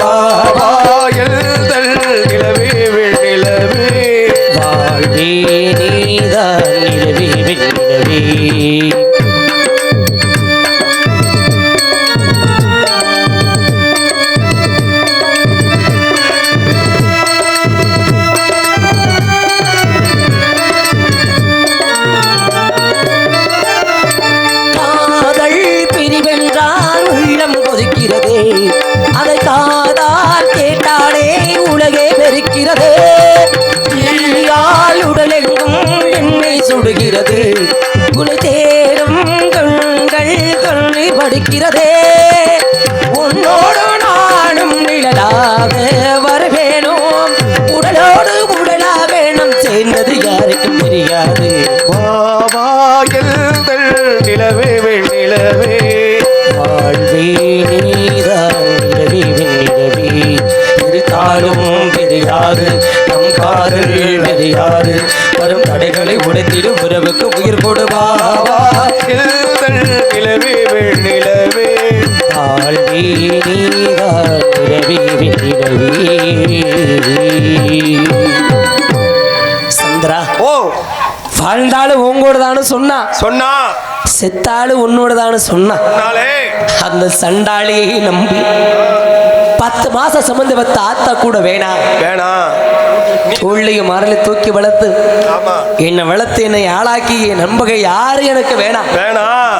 உயிர் படிக்கிறதே உன்னோடு நானும் நிழலாக வரவேணும் உடலோடு உடலாக நம் சேர்ந்தது யாருக்கும் தெரியாது. நிலவே வெண்ணிலவே வாழ்வே நீதான் நிலவே வெண்ணிலவே இருத்தாலும் தெரியாது நம் காதல் தெரியாது வரும் தடைகளை உடைத்திடும் உறவுக்கு உயிர் கொடுவாவா சந்திரா. ஓ. வாழ்ந்தாலும் உங்களோட தானு சொன்னா. சொன்னா. செத்தாலும் உன்னோட தானு சொன்னா அந்த சண்டாளியை நம்பி. பத்து மாசம் சம்பந்த வத்த ஆத்தா கூட வேணாம் வேணாம் உள்ளையும் மரலை தூக்கி வளர்த்து ஆமா. என்னை வளர்த்து என்னை ஆளாக்கி என் நம்பகை யாரு எனக்கு வேணாம் வேணாம்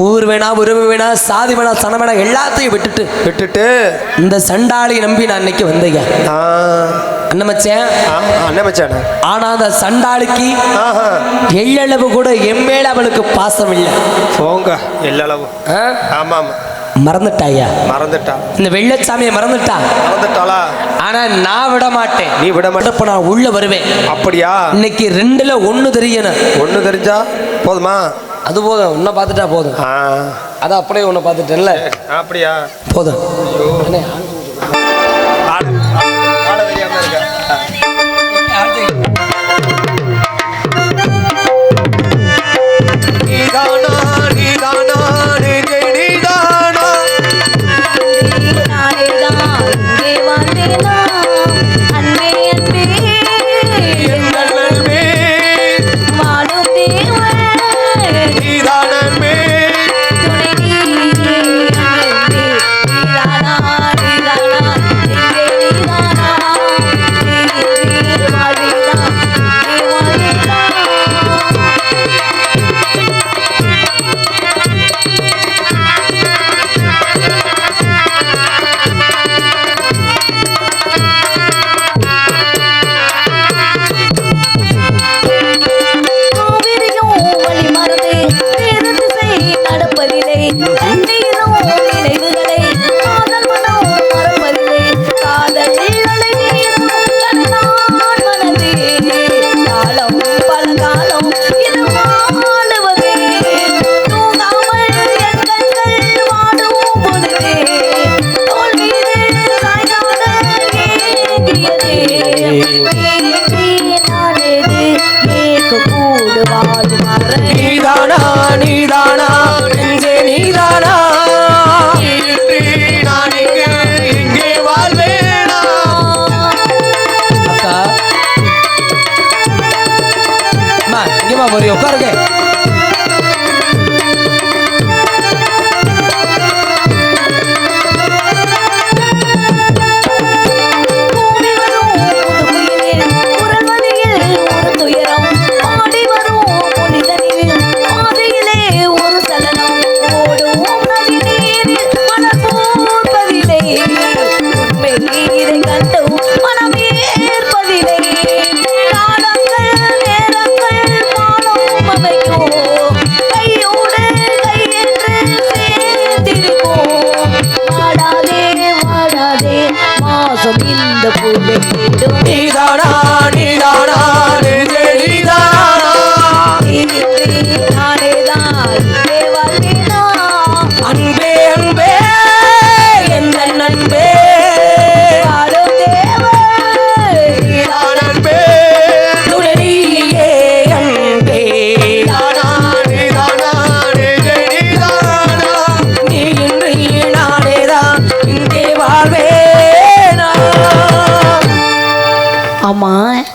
ஊர் வேணாம் உறவு வேணாம் சாதி வேணாம் சனம் வேணாம் எல்லாத்தையும் விட்டுட்டு. விட்டுட்டு. இந்த சண்டாளியை நம்பி நான் இன்னைக்கு வந்தேங்க. ஆ, அண்ணன் மச்சேன். ஆமா, அண்ணன் மச்சானா? ஆனா அந்த சண்டாளிக்கு எள்ளளவு கூட என் மேல அவளுக்கு பாசம் இல்லை. போங்க எல்லளவு? ஆமா ஆமா மறந்துட்டாயா? மறந்துட்டா. இந்த வெள்ளச்சாமியை மறந்துட்டா? மறந்துட்டாளா? ஆனா நான் விட மாட்டேன் நீ விட மாட்ட இப்ப நான் உள்ள வருவேன். அப்படியா? இன்னைக்கு ரெண்டுல ஒண்ணு தெரியணும் ஒண்ணு தெரிஞ்சா போதுமா? அது போதும். உன்னை பார்த்துட்டா போதும். ஆ. அதான் அப்படியே உன்னை பார்த்துட்டேன்ல. அப்படியா? போதும். உட்காருங்க. மாசம் இந்த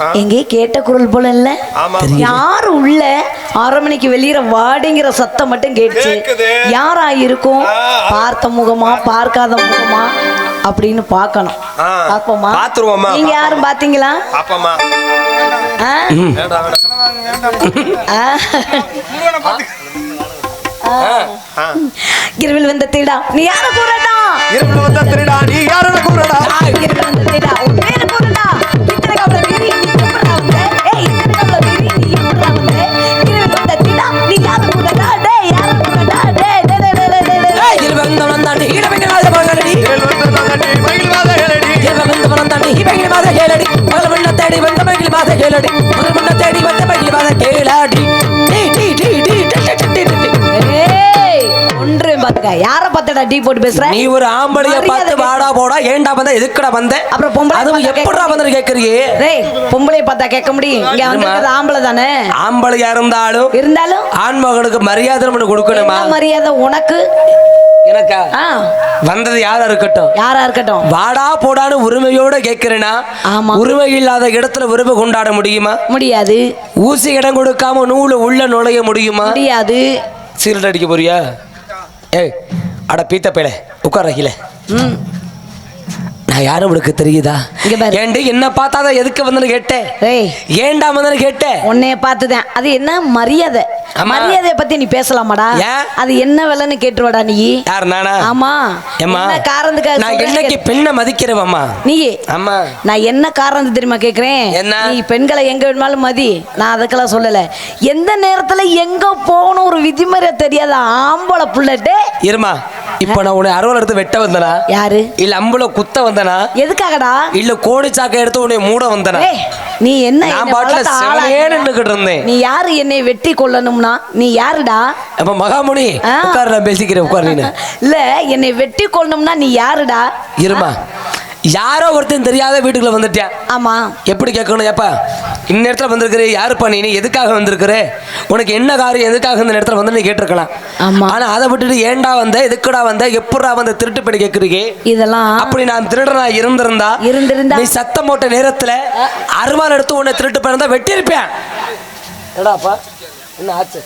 ஆமா எங்கே கேட்ட குரல் போல இல்ல. யாரு உள்ள ஆறு மணிக்கு வெளியிற வாடிங்கிற சத்தம் மட்டும் கேட்டுச்சு. யாரா இருக்கும். பார்த்த முகமா பார்க்காத முகமா அப்படின்னு பார்க்கணும். பாப்போமா பாத்துருவோம்மா, நீங்க யாரும் பாத்தீங்களா. ஆ. இரவில் வந்த திருடா. நீ யார கூறடா? இருப்புல வந்த திருடா நீ யாருன்னு கூறடா? இரவில் வந்த திருடா. கேளடி. முதல் முன்ன தேடி வந்த மகிழ் மாத கேளடி. முதல் முன்ன தேடி வந்த மகிழ் மாத கேளாடி. யார பார்த்தடா டீ போட்டு பேசுற? நீ ஒரு ஆம்பளைய பார்த்து வாடா போடா ஏன்டா வந்த எதுக்குடா வந்த? அப்புறம் பொம்பளை அதுவும் எப்படா வந்து கேக்குறியே? டேய் பொம்பளைய பார்த்தா கேட்க முடியும். இங்க வந்தது ஆம்பளை தானே? ஆம்பளையா இருந்தாலும் இருந்தாலும் ஆண் மகனுக்கு மரியாதை கொடுக்கணுமா? மரியாதை உனக்கு? எனக்கா? வந்தது யாரா இருக்கட்டும். யாரா இருக்கட்டும்? வாடா போடான்னு உரிமையோட கேட்கிறேனா. உரிமை இல்லாத இடத்துல உரிமை கொண்டாட முடியுமா? முடியாது. ஊசி இடம் கொடுக்காம நூலு உள்ள நுழைய முடியுமா? முடியாது. சீரட் அடிக்க போறியா? ஏய் அட பீத்த பேல உட்கார ம். நான் யாரும் உனக்கு தெரியுதா? இங்க பாரு. ஏண்டி என்ன பார்த்தாதான் எதுக்கு வந்தேன்னு கேட்டேன் ஏய். ஏன்டா வந்தேன்னு கேட்டேன் உன்னைய பார்த்துதான். அது என்ன மரியாதை. மரியாதைய பத்தி நீ பேசலாமாடா? அது என்ன விலைன்னு கேட்டுருவாடா நீ? யார் நானா? ஆமா. என்ன காரணத்துக்காக நான் என்னைக்கு. பெண்ணை மதிக்கிறவம்மா நீ ஆமா. நான் என்ன காரணம் தெரியுமா கேக்குறேன்? நீ பெண்களை எங்க வேணுமாலும் மதி. நான் அதுக்கெல்லாம் சொல்லல. எந்த நேரத்துல எங்க போகணும் ஒரு விதிமுறை தெரியாத ஆம்பளை புள்ளட்டு? இருமா. இப்ப நான் உன்னை அறுவல் எடுத்து வெட்ட வந்தனா? யாரு? இல்ல அம்புல குத்த வந்தனா? எதுக்காகடா? இல்ல கோடி சாக்கை எடுத்து உன்னை மூட வந்தனா? நீ என்ன நான் பாட்டுல செவனேன்னு? நின்னுக்கிட்டு இருந்தேன். நீ யாரு என்னை வெட்டி கொல்லணும்னா? நீ யாருடா? அப்ப மகாமுனி. உட்கார் நான் பேசிக்கிறேன் உட்கார் நீனு இல்ல என்னை வெட்டி கொல்லணும்னா நீ யாருடா? இருமா. யாரோ ஒருத்தன் தெரியாத வீட்டுக்குள்ள வந்துட்டேன் ஆமா. எப்படி கேட்கணும் ஏப்பா இந்த இடத்துல வந்திருக்கிற யாருப்பா நீ எதுக்காக வந்திருக்கிற? உனக்கு என்ன காரியம்? எதுக்காக இந்த இடத்துல வந்து நீ கேட்டிருக்கலாம். ஆமா. ஆனா அதை விட்டுட்டு ஏன்டா வந்த? எதுக்குடா வந்த? எப்படா வந்த திருட்டு பண்ணி கேட்குறீங்க? இதெல்லாம் அப்படி நான் திருடனா இருந்திருந்தா இருந்திருந்தா? நீ சத்தம் போட்ட நேரத்துல அருவாள் எடுத்து உன்னை திருட்டு பண்ணா வெட்டியிருப்பேன். என்னடாப்பா? என்ன ஆச்சு?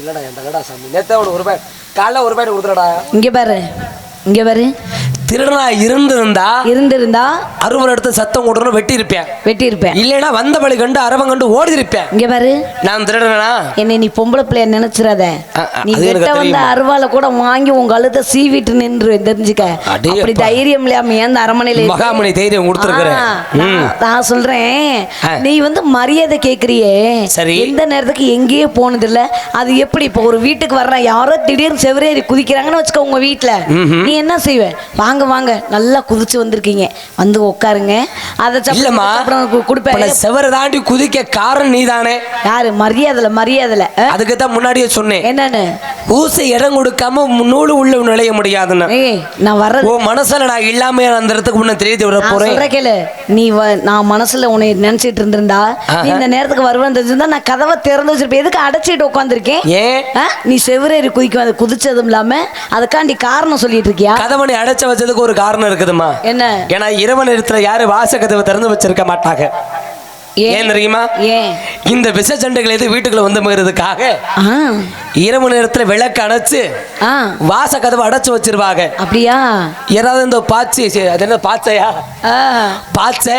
இல்லடா என்னடா சாமி? நேத்தே ஒரு ரூபாய் காலைல ஒரு ரூபாய் கொடுத்துடா இங்க பாரு. இங்க பாரு. திருடனா இருந்திருந்தா இருந்திருந்தா அருவாள் எடுத்து சத்தம் போட்டுன்னு வெட்டியிருப்பேன். வெட்டி இருப்பேன் இல்லைன்னா வந்த வழி கண்டு அரவம் கண்டு ஓடி இருப்பேன் இங்க பாரு. நான் திருடனா? என்னை நீ பொம்பளை பிள்ளைய அ, நீ வெட்ட வந்த? அருவால கூட வாங்கி உங்க கழுத்தை சீவிட்டு நின்று தெரிஞ்சுக்க. அப்படி அப்பா. தைரியம் இல்லாம ஏன் அரமனையில? மகாமணி தைரியம் கொடுத்துருக்கிறேன் நான் சொல்றேன். நீ வந்து மரியாதை கேக்குறியே. சரி. எந்த நேரத்துக்கு எங்கேயே போனது இல்ல அது எப்படி இப்போ ஒரு வீட்டுக்கு வர்ற யாரோ திடீர்னு செவரேறி குதிக்கிறாங்கன்னு வச்சுக்கோ உங்க வீட்டுல. நீ என்ன செய்வ? வாங்க வாங்க நல்லா குதிச்சு வந்திருக்கீங்க. வந்து உட்காருங்க அதை இல்லம்மா. அப்புறம் இப்ப கொடுப்பேன். செவரை தாண்டி குதிக்க காரணம் நீதானே. யாரு? மரியாதைல மரியாதைல? அதுக்கு தான் முன்னாடியே சொன்னேன். என்னன்னு? ஊசி இடம் கொடுக்காம நூலு உள்ள நுழைய முடியாதுன்னு. நான் உன் மனசுல நான் இல்லாம அந்த இடத்துக்கு முன்ன தெரியுது நான் போறேன். கேளு. நீ நான் மனசுல உன்னை நினைச்சிட்டு இருந்திருந்தா. நீ இந்த நேரத்துக்கு வருவேன் தெரிஞ்சிருந்தா நான் கதவை திறந்து வச்சிருப்பேன். எதுக்கு அடைச்சிட்டு உட்காந்துருக்கேன் ஏன்? நீ செவரேறி குதிக்கும் அது குதிச்சதும் இல்லாம அதுக்காண்டி காரணம் சொல்லிட்டு இருக்கியா? கதவனை அடைச்ச வச்சதுக்கு ஒரு காரணம் இருக்குதுமா என்ன? ஏன்னா இரவு நேரத்துல யாரு வாச கதவை திறந்து வச்சிருக்க மாட்டாங்க. ஏன்? தெரியுமா? இந்த விஷ சண்டைகள் எது வீட்டுக்குள்ள வந்து போகிறதுக்காக இரவு நேரத்துல விளக்கு அணைச்சு வாச கதவை அடைச்சு வச்சிருவாங்க. அப்படியா? ஏதாவது இந்த பாச்சி அது என்ன பாச்சையா பாச்சை.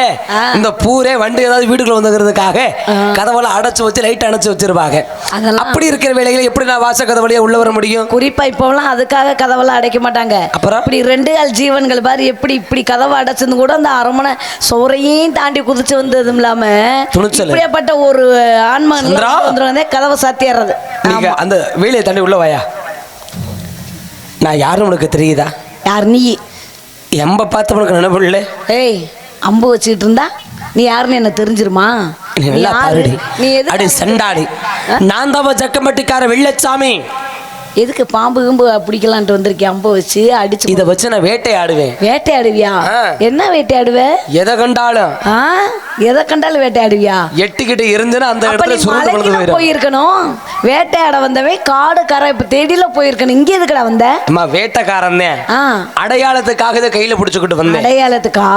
இந்த பூரே வண்டி ஏதாவது வீட்டுக்குள்ள வந்துக்கிறதுக்காக. கதவெல்லாம் அடைச்சு வச்சு லைட் அணைச்சு வச்சிருவாங்க. அப்படி இருக்கிற வேலையில எப்படி நான் வாச கதை வழியா உள்ள வர முடியும்? குறிப்பா இப்போலாம் அதுக்காக கதவெல்லாம் அடைக்க மாட்டாங்க. அப்புறம்? இப்படி ரெண்டு கால் ஜீவன்கள் பாரு எப்படி இப்படி கதவை அடைச்சது கூட அந்த அரமனை சோறையும் தாண்டி குதிச்சு வந்ததும் இல்லாம துணிச்சலு. இப்படியாப்பட்ட ஒரு சந்திரா? வந்துருவதே கதவை சாத்திடுறது நீங்க அந்த வேலையை தண்ணி உள்ள வாயா. நான் யாரும் உனக்கு தெரியுதா? யார் நீ? எம்ப பார்த்து உனக்கு நினைவு இல்லை ஏய் அம்பு வச்சுக்கிட்டு இருந்தா நீ யாருன்னு என்ன தெரிஞ்சிருமா? நீ நல்லா? பாருடி. நீ அடி சண்டாடி. நான் தான் ஜக்கம்பட்டிக்கார வெள்ளச்சாமி. எதுக்கு பாம்பு கிம்பு பிடிக்கலான்ட்டு வந்திருக்கேன் அம்பு வச்சு அடிச்சு இதை வச்சு நான் வேட்டையாடுவேன். வேட்டையாடுவியா. என்ன வேட்டையாடுவ? எதை கண்டாலும். எதை கண்டாலும் வேட்டையாடுவியா? எட்டுக்கிட்டு இருந்துன்னா அந்த இடத்துல போயிருக்கணும். வேட்டையாட வந்தவன் காடு கரை இப்ப தேடியில போயிருக்கணும் இங்க எதுக்குடா வந்த? அம்மா வேட்டக்காரன் அடையாளத்துக்காக இதை கையில பிடிச்சுக்கிட்டு வந்தேன். அடையாளத்துக்கா.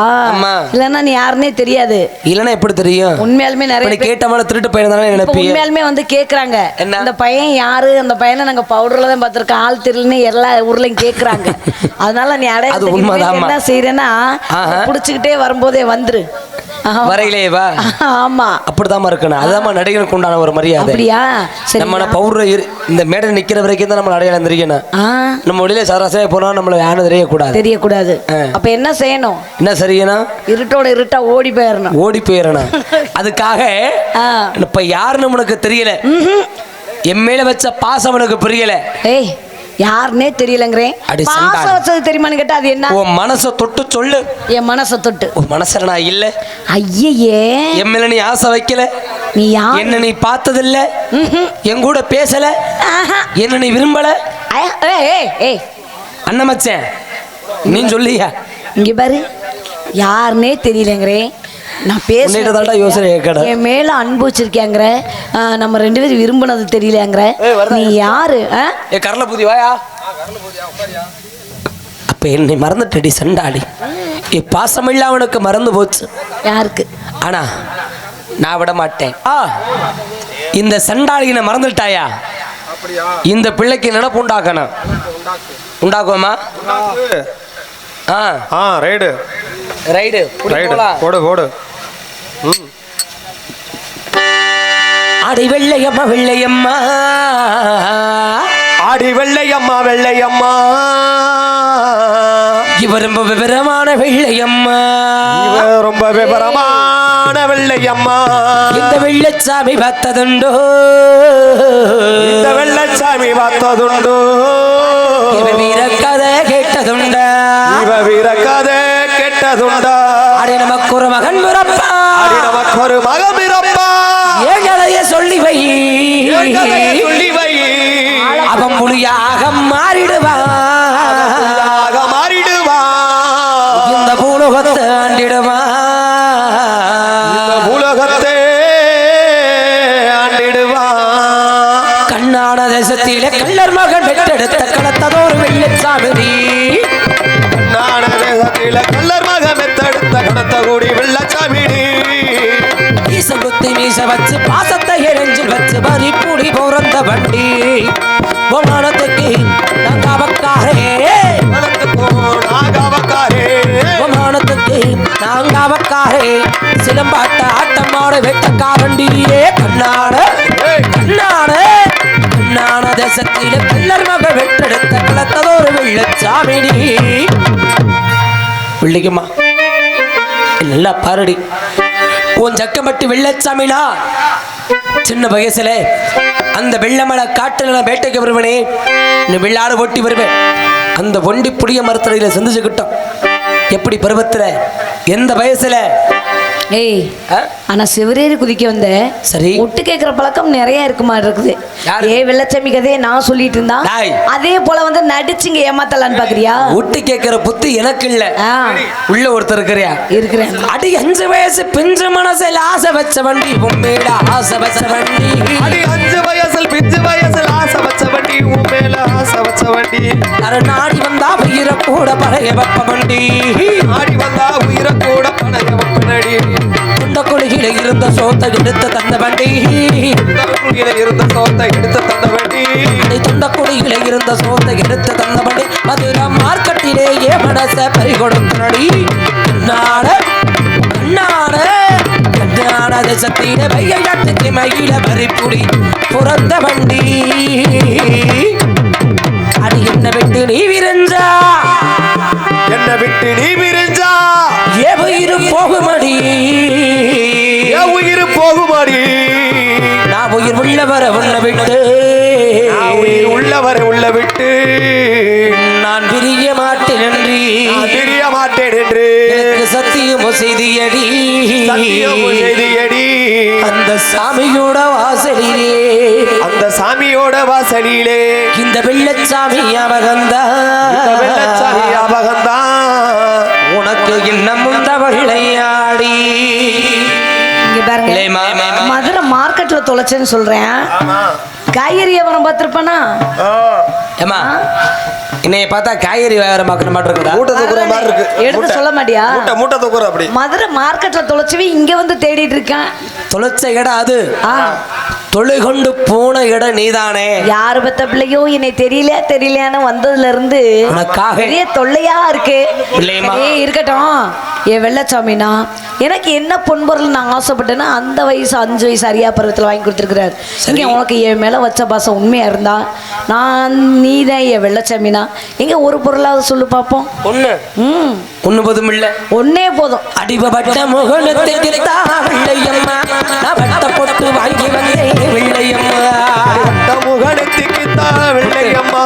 இல்லன்னா நீ யாருன்னே தெரியாது. இல்லைன்னா எப்படி தெரியும்? உண்மையாலுமே நிறைய கேட்ட திருட்டு பையன் தானே உண்மையாலுமே வந்து கேக்குறாங்க? இந்த பையன் யாரு? அந்த பையனை நாங்க பவுடர்ல தான் பார்த்திருக்கோம். ஆள் தெரியலன்னு எல்லா ஊர்லயும் கேக்குறாங்க. அதனால நீ அடையாளத்துக்கு. என்ன செய்யறேன்னா. புடிச்சுக்கிட்டே வரும்போதே வந்துரு. வரையிலே வா. ஆமா. அப்படிதாம்மா இருக்கணும். அதுதான் நடிகனுக்கு உண்டான ஒரு மரியாதை. அப்படியா? நம்ம பவுடர் இந்த மேடை நிக்கிற வரைக்கும் தான் நம்ம அடையாளம் தெரியணும் நம்ம வெளியில சராசரியா போனா நம்மள யாரும் தெரியக்கூடாது. தெரியக்கூடாது. அப்ப என்ன செய்யணும்? என்ன சரியனா இருட்டோட இருட்டா ஓடி போயிடணும். ஓடி போயிடணும். அதுக்காக. இப்ப யாருன்னு உனக்கு தெரியல. என் மேல வச்ச பாசம் உனக்கு புரியல. ஏய். யாருன்னே தெரியலங்கிறேன். சண்டாளி. வச்சது தெரியுமான்னு கேட்டா அது என்ன? உன் மனசை தொட்டு சொல்லு. என் மனசை தொட்டு. உன் மனசுல நான் இல்ல. ஐயே என் மேல நீ ஆசை வைக்கல. நீ யார்? என்ன நீ பார்த்ததில்ல. என் கூட பேசல. என்ன நீ விரும்பல. அண்ணன் மச்சான் நீ சொல்லியா? இங்க பாரு. யாருன்னே தெரியலங்கிறேன். நான் தான்டா யோசனை கேட்கணும். என் மேல அன்பு வச்சிருக்கேங்கிற நம்ம ரெண்டு பேரும் விரும்பினது தெரியலங்கிற? நீ யாரு ஆ? ஏ கரல பூதி வாயா? அப்ப என்னை மறந்துட்டடி சண்டாடி என் பாசமில்ல அவனுக்கு மறந்து போச்சு. யாருக்கு? ஆனா நான் விட மாட்டேன். ஆ இந்த சண்டாளினை மறந்துட்டாயா? இந்த பிள்ளைக்கு நினப்பு உண்டாக்கணும். உண்டாக்குவோமா? ஆ. ஆ ரைடு. ரைடு. ரைடு. போடு போடு. அடி வெள்ளையம்மா வெள்ளையம்மா. ஆடி வெள்ளையம்மா வெள்ளையம்மா. இவர் ரொம்ப விவரமான வெள்ளையம்மா. இவ ரொம்ப விவரமான வெள்ளையம்மா. இந்த வெள்ளச்சாமி பார்த்ததுண்டோ? இந்த வெள்ளச்சாமி பார்த்ததுண்டு? இவ வீர கதை கேட்டதுண்டா? இவ வீர கதை கெட்டதுண்டா? அடி நமக்கு ஒரு மகன் பிறப்பா. அடி நமக்கு ஒரு மகம் இருப்பா ஏன் கதைய சொல்லி வை. சொல்லி வை. அவன் புலியாக மாறிடுவான் ஆக மாறிடுவா. இந்த பூலோகத்தை ஆண்டிடுவான் தேசத்திலே கள்ளர் மகன் பெற்றெடுத்த களத்ததோர் வெள்ளச்சாமி கல்லர் மகம் எத்தெடுத்த கடத்த கூடி வெள்ளச்சாமி மீச குத்தி மீச வச்சு பாசத்தை எரிஞ்சில் வச்சு வரி பூடி பிறந்த வண்டி. ஒமானத்துக்கு நாங்காவக்காரே. நாகாவக்காரே ஒமானத்துக்கு நாங்காவக்காரே. சிலம்பாட்ட ஆட்டமாட வெட்டக்காரண்டியே கண்ணாட கண்ணாட கண்ணான தேசத்தில கல்லர் மக வெட்டெடுத்த களத்ததோர் வெள்ளச்சாமினி பிள்ளைக்குமா நல்லா பாருடி. உன் சக்கமட்டு வெள்ளச்சாமினா? சின்ன வயசுல அந்த வெள்ளமலை காட்டுல நான் வேட்டைக்கு வருவனே. நீ வெள்ளாடு ஓட்டி வருவேன். அந்த ஒண்டி புளிய மரத்தடியில சந்திச்சுக்கிட்டோம். எப்படி பருவத்துல? எந்த வயசுல? ஏய்? ஆனா சிவரேறி குதிக்க வந்த சரி. ஒட்டு கேட்கிற பழக்கம் நிறைய இருக்குமா இருக்குது. யாரு? ஏ வெள்ளச்சாமி கதையை நான் சொல்லிட்டு இருந்தா. அதே போல வந்து நடிச்சுங்க ஏமாத்தலான்னு பாக்குறியா? ஊட்டி கேட்கிற புத்தி எனக்கு இல்ல. உள்ள ஒருத்தர் இருக்கிறியா இருக்கிறேன். அடி அஞ்சு வயசு பிஞ்சு மனசில் ஆசை வச்ச வண்டி உண்மையில ஆசை வச்ச வண்டி. அடி அஞ்சு வயசில் பிஞ்சு வயசில் ஆசை வச்ச வண்டி உன் மேல ஆசை வச்ச வண்டி. அரை நாடி வந்தா உயிரை கூட பழைய வெப்ப வண்டி. ஆடி வந்தா உயிரை கூட பணக வப்பனடி குண்ட குழியில இருந்த சோத்தை எடுத்து தந்த வண்டி. குழியில இருந்த சோத்தை எடுத்து தந்த வண்டி. அடி துண்ட குழியில இருந்த சோத்தை எடுத்து தந்த வண்டி. மதுரை மார்க்கெட்டிலேயே மனச பறி கொடுத்தனடி நாட. நாட கண்ணான தேசத்திலே வையாட்டுக்கு மயில பறிப்புடி புறந்த வண்டி. அடி என்ன விட்டு நீ விரைஞ்சா? என்னை விட்டு நீ பிரிஞ்சா ஏ உயிர் போகுமடி. என் உயிர் போகுமாடி. நான் உயிர் உள்ளவர உன்னை விட்டு. உயிர் உள்ளவரை உள்ள விட்டு. நான் பிரிய மாட்டேன் என்று. தெரிய மாட்டேன் என்று. எனக்கு சத்தியமோ செய்தியடி. செய்தியடி. அந்த சாமியோட வாசலிலே. அந்த சாமியோட வாசலிலே. இந்த வெள்ளச்சாமி அவகந்தா இந்த வெள்ளச்சாமி ஞாபகம்தான் உனக்கு இன்னும் இந்த வெள்ளையாடி இங்க பாருங்க. இல்லை, மா- மா- மா- மதுரை மார்க்கெட்ல தொலைச்சேன்னு சொல்றேன். ஆமா. காய்கறி வியாபாரம் பார்த்திருப்பானா. ஏமா என்னைய பார்த்தா காய்கறி வியாபாரம் பார்க்குற மாதிரி இருக்குதா மூட்டை தூக்குற மாதிரி இருக்கு. எடுத்து. சொல்ல மாட்டியா? மூட்டை மூட்டை தூக்குற அப்படி. மதுரை மார்க்கெட்ல தொலைச்சவி இங்க வந்து தேடிட்டு இருக்கேன். தொலைச்ச இடம் அது. ஆ தொலை கொண்டு போன இடம் நீதானே? யாரு பத்த பிள்ளையோ என்னை தெரியல தெரியலையான்னு வந்ததுல இருந்து உனக்காக பெரிய தொல்லையா இருக்கு. ஏய் இருக்கட்டும். என் வெள்ளச்சாமினா எனக்கு என்ன பொன்பொருள் நான் ஆசைப்பட்டேன்னா அந்த வயசு அஞ்சு வயசு அரியா பருவத்தில் வாங்கி கொடுத்துருக்கிறார். இங்கே உனக்கு என் மேலே வச்ச பாசம் உண்மையா இருந்தா நான் நீ தான் என் வெள்ளச்சாமினா. எங்க ஒரு பொருளாவது சொல்லு பார்ப்போம் ஒண்ணு. ம். ஒண்ணு போதும் இல்ல. ஒன்னே போதும். அடிபட்ட பொட்டு வாங்கி வந்தேன். வெள்ளையம்மா முகனத்துக்கு தான் வெள்ளையம்மா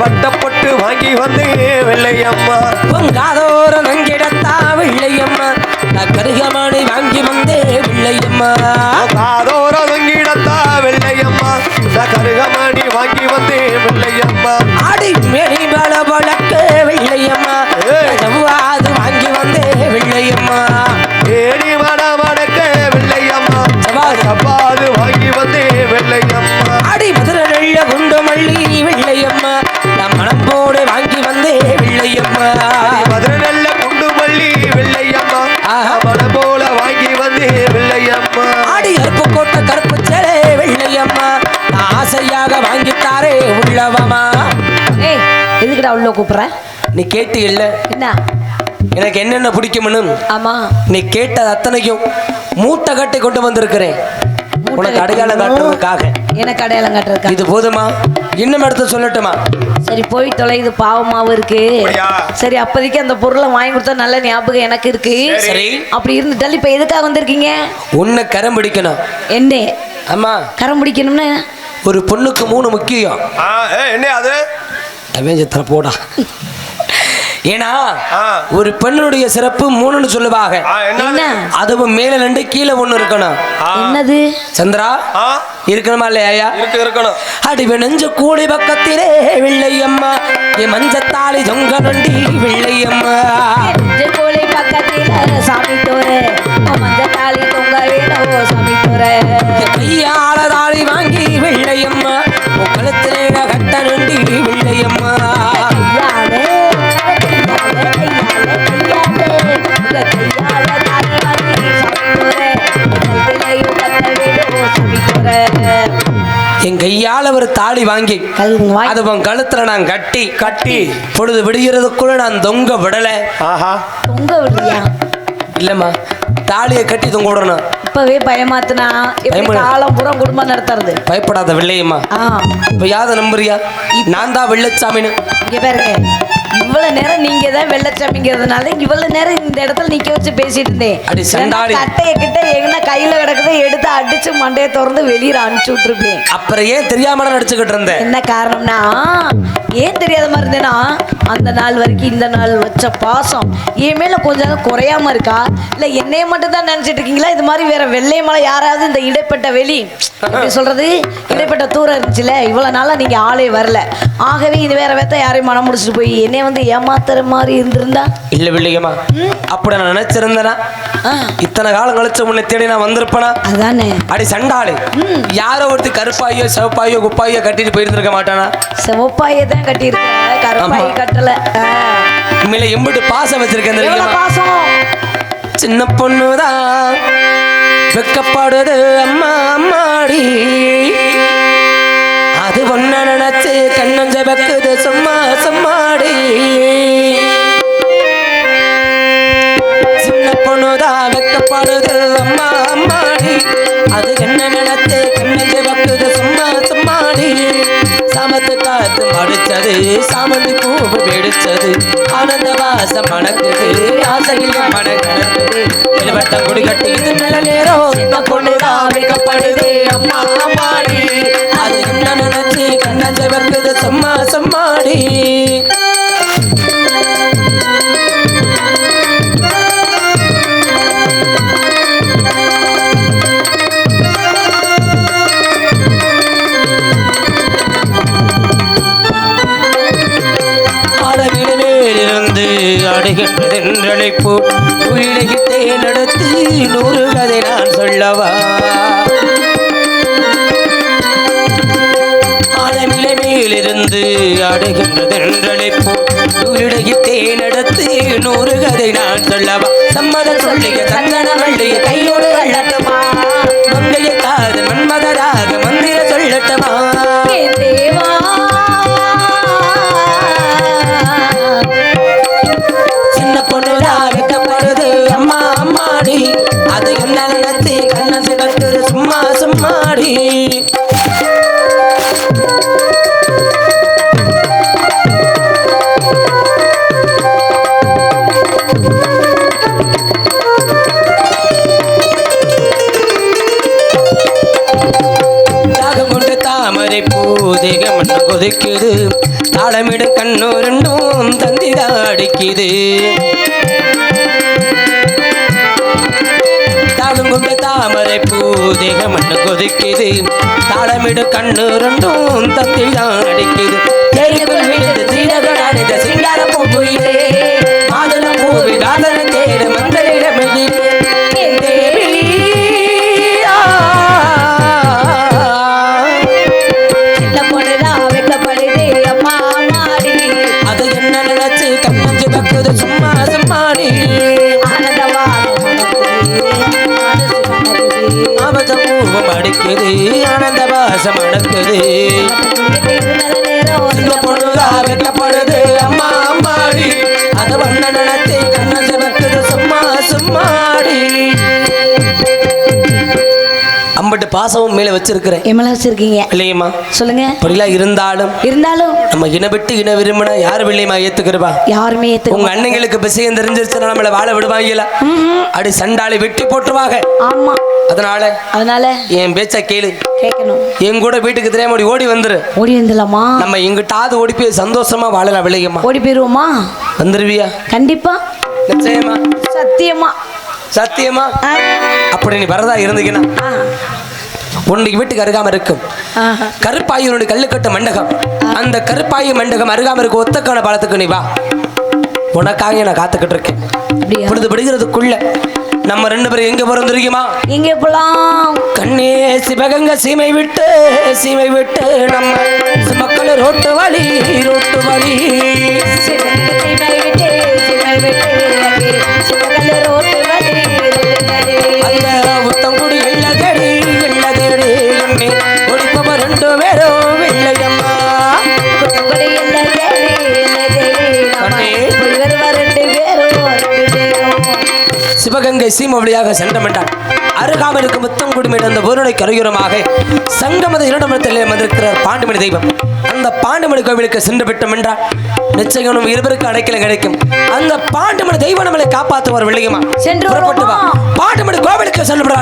வட்டப்பட்டு வாங்கி வந்தேன் வெள்ளையம்மா பொங்காதோர நங்கிடத்தா வெள்ளையம்மா நான் கருகமானை வாங்கி வந்தேன் வெள்ளையம்மா காதோர தொங்கிடத்தா வெள்ளையம்மா நான் கருகமணி கூப்பிடுறேன் நீ கேட்டு இல்ல. என்ன? எனக்கு என்னென்ன பிடிக்கும்னு? ஆமா. நீ கேட்டது அத்தனைக்கும் மூட்டை கட்டி கொண்டு வந்திருக்கிறேன். உனக்கு அடையாளம் காட்டுறதுக்காக. எனக்கு அடையாளம் காட்டுறதுக்கா? இது போதுமா? இன்னும் எடுத்து சொல்லட்டுமா? சரி போய் தொலை இது பாவமாவும் இருக்கு? சரி அப்போதைக்கு அந்த பொருளை வாங்கி கொடுத்தா நல்ல ஞாபகம் எனக்கு இருக்கு. சரி. அப்படி இருந்துட்டாலும் இப்ப எதுக்காக வந்திருக்கீங்க? உன்னை கரம் பிடிக்கணும். என்ன? ஆமா. கரம் பிடிக்கணும்னு ஒரு பொண்ணுக்கு மூணு முக்கியம். என்ன அது? அவன் சித்திர போடா. ஏன்னா. ஒரு பெண்ணுடைய சிறப்பு மூணுன்னு சொல்லுவாங்க. அதுவும் மேல ரெண்டு கீழே ஒண்ணு இருக்கணும். என்னது? சந்திரா இருக்கணுமா இல்லையா இருக்கு இருக்கணும். அடிவ நெஞ்ச கூடி பக்கத்திலே வெள்ளையம்மா. என் மஞ்சத்தாளி தொங்க நொண்டி வெள்ளையம்மா. தாலி வாங்கி அது உன் கழுத்துல நான் கட்டி கட்டி. பொழுது விடுகிறதுக்குள்ள நான் தொங்க விடல. ஆஹா. தொங்க விடுறியா இல்லம்மா தாலியை கட்டி தொங்க விடணும். இப்பவே பயமாத்துனா காலம் பூரா குடும்பம் நடத்துறது. பயப்படாத வெள்ளையம்மா. ஆ. இப்ப யாத நம்புறியா நான் தான் வெள்ளச்சாமின்னு. இங்க பாருங்க. தான் வெள்ளச்சாமிங்கிறதுனால இவ்வளவு நேரம் இந்த இடத்துல நிக்க வச்சு பேசிட்டு இருந்தேன். கட்டைய கிட்ட எங்க கையில கிடக்குதோ எடுத்து அடிச்சு மண்டையை திறந்து வெளியில அனுப்பிச்சு விட்டுருப்பேன். அப்புறம் ஏன் தெரியாம நடிச்சுக்கிட்டு இருந்தேன் என்ன காரணம்னா ஏன் தெரியாத மாதிரி இருந்தேன்னா அந்த நாள் வரைக்கும் இந்த நாள் வச்ச பாசம் என் மேல கொஞ்சம் குறையாம இருக்கா? இல்ல என்னைய மட்டும் தான் நினைச்சிட்டு இருக்கீங்களா? இது மாதிரி வேற வெள்ளை மலை யாராவது இந்த இடைப்பட்ட வெளி சொல்றது? இடைப்பட்ட தூரம் இருந்துச்சுல இவ்வளவு நாளா நீங்க ஆளே வரல. ஆகவே இது வேற வேத்த யாரையும் மனம் முடிச்சுட்டு போய் என்னைய வந்து ஏமாத்துற மாதிரி இருந்திருந்தா? இல்ல வெள்ளையம்மா அப்படி நான் நினைச்சிருந்தேனா? இத்தனை காலம் கழிச்ச உன்னை தேடி நான் வந்திருப்பேனா? அதானே. அடி சண்டாளு யாரோ ஒருத்தி கருப்பாயோ சிவப்பாயோ குப்பாயோ கட்டிட்டு போயிருந்திருக்க மாட்டானா? சிவப்பாயை தான் கட்டியிருக்க. கருப்பாயை. கட்டல. உண்மையில எம்பிட்டு பாசம் வச்சிருக்கேன் பாசம்? சின்ன பொண்ணுதான் வெக்கப்படுது அம்மா அம்மாடி. அது ஒன்ன நினைச்சு கண்ணஞ்ச வெக்குது சும்மா சும்மாடி. சின்ன வெக்கப்படுது. அம்மா அம்மாடி. அது என்ன நினைச்சு கண்ணஞ்ச வெக்குது சும்மா சும்மாடி. சாமத்து காத்து மடிச்சது. சாமந்தி பூ வெடிச்சது. ஆனந்த வாசம் மணக்குது. ஆசையில் மணக்கிறது இளவட்டம் குடி கட்டி இது நல்ல நேரம் அம்மா அம்மாடி. அது என்ன நினைச்சு சும்மா அடுகின்றதென்றழைப்பு உயிரிழகிட்டே நடத்தி நூறு கதை நான் சொல்லவா? மதமிலை மேலிருந்து ஆடுகின்ற தென்றலைப்போ நடத்தி நூறு கதை நான் சொல்லவா? சம்மதம் சொல்லிய சந்தன வள்ளிய கையோடு கள்ளட்டுமா? மங்கைய காது மன்மதராக மந்திர சொல்லட்டமா? தேவா அடிக்குது தாகம் கொண்டு தாமரை பூதேக மண்ணு கொதிக்குது. தாளமிடு கண்ணு ரெண்டும் தத்தில் தான் அடிக்குது. தேருக்குள் விழுந்து பாசமும் மேல வச்சிருக்கிறேன். எம்மளா வச்சிருக்கீங்க? இல்லையம்மா. சொல்லுங்க. இப்படிலாம் இருந்தாலும் இருந்தாலும் நம்ம இன விட்டு இன விரும்பினா யார் வெள்ளையமா ஏத்துக்கிறவா? யாருமே ஏத்துக்க உங்க அண்ணங்களுக்கு விஷயம் தெரிஞ்சிருச்சுன்னா நம்மள வாழ விடுவாங்களா ம்ஹும். அடி சண்டாளி வெட்டி போட்டுருவாங்க. ஆமா. அதனால அதனால என் பேச்ச கேளு. கேட்கணும். என் கூட வீட்டுக்கு தெரியாம ஓடி வந்துரு. ஓடி வந்துடலாமா? நம்ம எங்கிட்டாவது ஓடி போய் சந்தோஷமா வாழலாம் விளையம்மா ஓடி போயிருவோமா? வந்துருவியா? கண்டிப்பா. நிச்சயமா. சத்தியமா. சத்தியமா. அப்படி நீ வரதா இருந்தீங்கன்னா ஆ. உன்னைக்கு வீட்டுக்கு அருகாம இருக்கும். ஆஹா. கருப்பாயூருடைய கல்லுக்கட்டு மண்டகம். அந்த கருப்பாயு மண்டகம் அருகாம இருக்க ஒத்தக்கான பாலத்துக்கு நீ வா. உனக்காக நான் காத்துக்கிட்டு இருக்கேன். பொழுது விடுகிறதுக்குள்ள நம்ம ரெண்டு பேரும் எங்க போறோம் தெரியுமா? எங்க போலாம்? கண்ணே சிவகங்க சீமை விட்டு சீமை விட்டு நம்ம மக்கள் ரோட்டு வழி ரோட்டு வழி. சிவகங்கை சீம வழியாக சென்றமென்றான் அருகாமல் இருக்கும் முத்தங்குடி மேடு அந்த ஊருடை கரையோரமாக சங்கமத இரண்டமத்தில் வந்திருக்கிறார் பாண்டுமணி தெய்வம். அந்த பாண்டுமணி கோவிலுக்கு சென்று விட்டோம் என்றால் நிச்சயம் இருவருக்கு அடைக்கல கிடைக்கும். அந்த பாண்டுமணி தெய்வம் நம்மளை காப்பாற்றுவார் வில்லையம்மா. சென்று புறப்பட்டு வா? பாண்டுமணி கோவிலுக்கு செல்லுபடா